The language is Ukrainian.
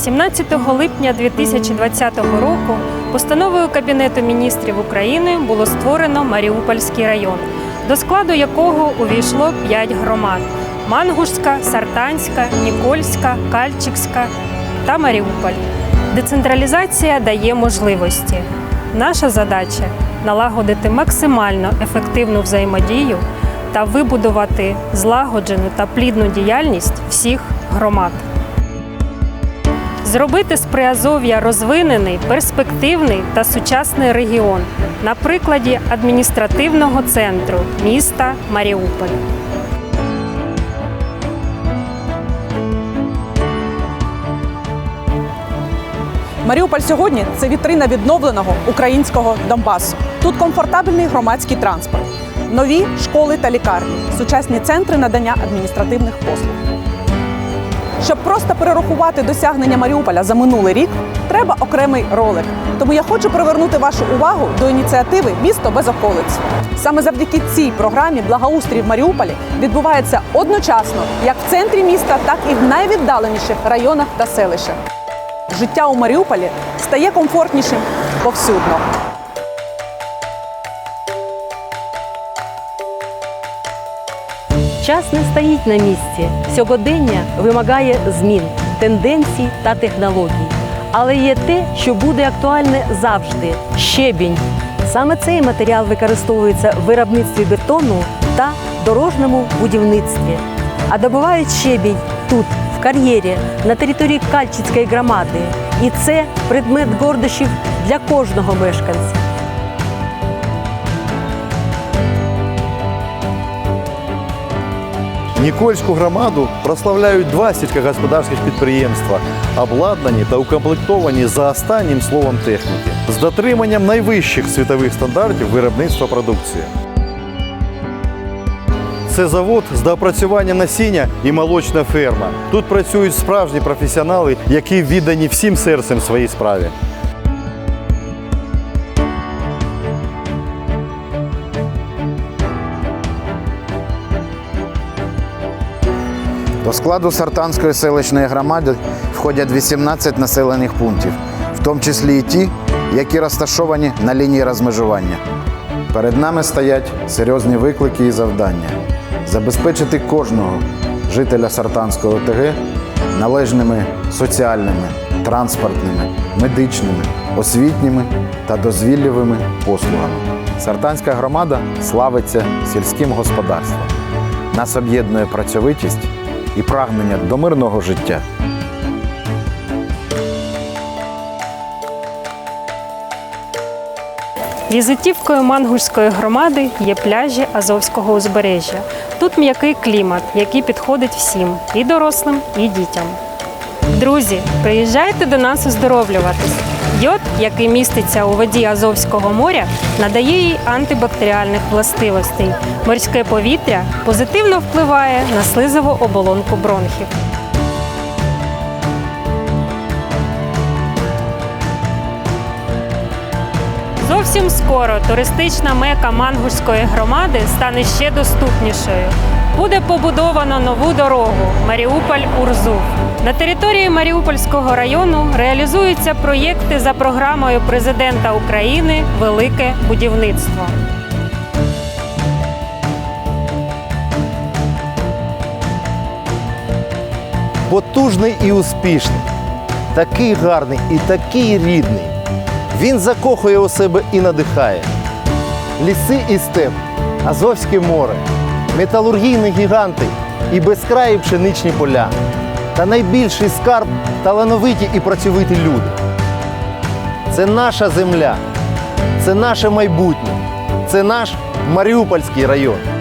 17 липня 2020 року постановою Кабінету міністрів України було створено Маріупольський район, до складу якого увійшло 5 громад: Мангушська, Сартанська, Нікольська, Кальчикська та Маріуполь. Децентралізація дає можливості. Наша задача налагодити максимально ефективну взаємодію та вибудувати злагоджену та плідну діяльність всіх громад. Зробити з Приазов'я розвинений, перспективний та сучасний регіон на прикладі адміністративного центру міста Маріуполь. Маріуполь сьогодні це вітрина відновленого українського Донбасу. Тут комфортабельний громадський транспорт, нові школи та лікарні, сучасні центри надання адміністративних послуг. Щоб просто перерахувати досягнення Маріуполя за минулий рік, треба окремий ролик. Тому я хочу привернути вашу увагу до ініціативи Місто без околиць. Саме завдяки цій програмі благоустрій в Маріуполі відбувається одночасно як в центрі міста, так і в найвіддаленіших районах та селищах. Життя у Маріуполі стає комфортнішим повсюдно. Час не стоїть на місці. Сьогодення вимагає змін, тенденцій та технологій. Але є те, що буде актуальне завжди щебінь. Саме цей матеріал використовується в виробництві бетону та дорожньому будівництві. А добувають щебінь тут, в кар'єрі, на території Кальчицької громади. І це предмет гордощів для кожного мешканця. Нікольську громаду прославляють два сільськогосподарських підприємства, обладнані та укомплектовані за останнім словом техніки, з дотриманням найвищих світових стандартів виробництва продукції. Це завод з доопрацюванням насіння і молочна ферма. Тут працюють справжні професіонали, які віддані всім серцем своїй справі. До складу Сартанської селищної громади входять 18 населених пунктів, в тому числі і ті, які розташовані на лінії розмежування. Перед нами стоять серйозні виклики і завдання забезпечити кожного жителя Сартанського ОТГ належними соціальними, транспортними, медичними, освітніми та дозвіллєвими послугами. Сартанська громада славиться сільським господарством. Нас об'єднує працьовитість і прагнення до мирного життя. Візитівкою Мангушської громади є пляжі Азовського узбережжя. Тут м'який клімат, який підходить всім і дорослим, і дітям. Друзі, приїжджайте до нас оздоровлюватись. Йод, який міститься у воді Азовського моря, надає їй антибактеріальних властивостей. Морське повітря позитивно впливає на слизову оболонку бронхів. Зовсім скоро туристична мека Мангушської громади стане ще доступнішою. Буде побудовано нову дорогу Маріуполь-Урзув. На території Маріупольського району реалізуються проєкти за програмою президента України Велике будівництво. потужний і успішний, такий гарний і такий рідний. Він закохує у себе і надихає. Ліси і степ, Азовське море, металургійні гіганти і безкраї пшеничні поля. Та найбільший скарб талановиті і працьовиті люди. Це наша земля, це наше майбутнє, це наш Маріупольський район.